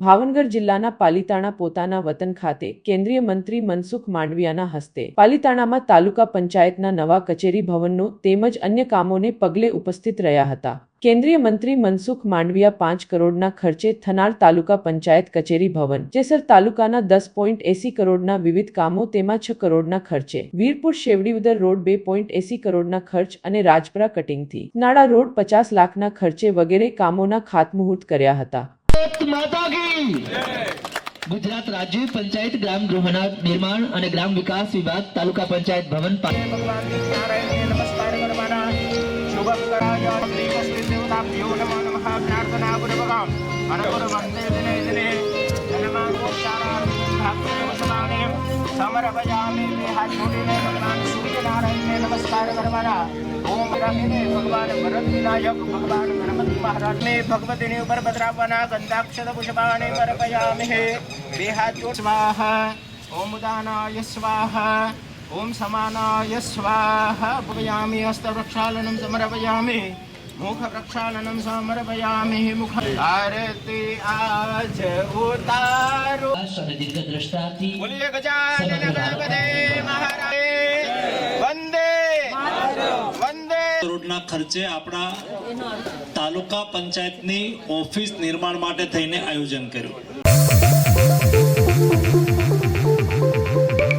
ભાવનગર જિલ્લાના પાલીતાણા પોતાના વતન ખાતે કેન્દ્રીય મંત્રી મનસુખ માંડવિયાના હસ્તે પાલીતાણામાં તાલુકા પંચાયતના નવા કચેરી ભવનનું તેમજ અન્ય કામોને પગલે ઉપસ્થિત રહ્યા હતા. કેન્દ્રીય મંત્રી મનસુખ માંડવિયા પાંચ કરોડના ખર્ચે થનાર તાલુકા પંચાયત કચેરી ભવન જેસર તાલુકાના દસ પોઈન્ટ એસી કરોડના વિવિધ કામો તેમાં છ કરોડના ખર્ચે, વીરપુર શેવડીઉદર રોડ બે પોઈન્ટ એસી કરોડના ખર્ચ અને રાજપરા કટિંગથી નાડા રોડ પચાસ લાખના ખર્ચે વગેરે કામોના ખાતમુહૂર્ત કર્યા હતા. ભારત માતા કી. ગુજરાત રાજ્ય પંચાયત ગ્રામ ગૃહના નિર્માણ અને ગ્રામ વિકાસ વિભાગ તાલુકા પંચાયત ભવન પા- બે હાથ જોડીને ભગવાન સૂર્યનારાયણને નમસ્કાર કરવાના ઓમ રાખીને ભગવાન ભરત વિનાયક ભગવાન ગણપતિ મહારાજને ભગવતીની ઉપર પધરાવવાના ગંધાક્ષત પુષ્પાને અર્પયામિ બે હાથ જોડ સ્વાહા સમર્પયામિ મુખ પ્રક્ષાલનમ સમર્પયામિ મુખ આરતી આજ ઉતારો અને દીર્ઘ દ્રષ્ટાથી બોલીએ વંદે ખર્ચે આપણા તાલુકા પંચાયતની ઓફિસ નિર્માણ માટે થઈને આયોજન કર્યું.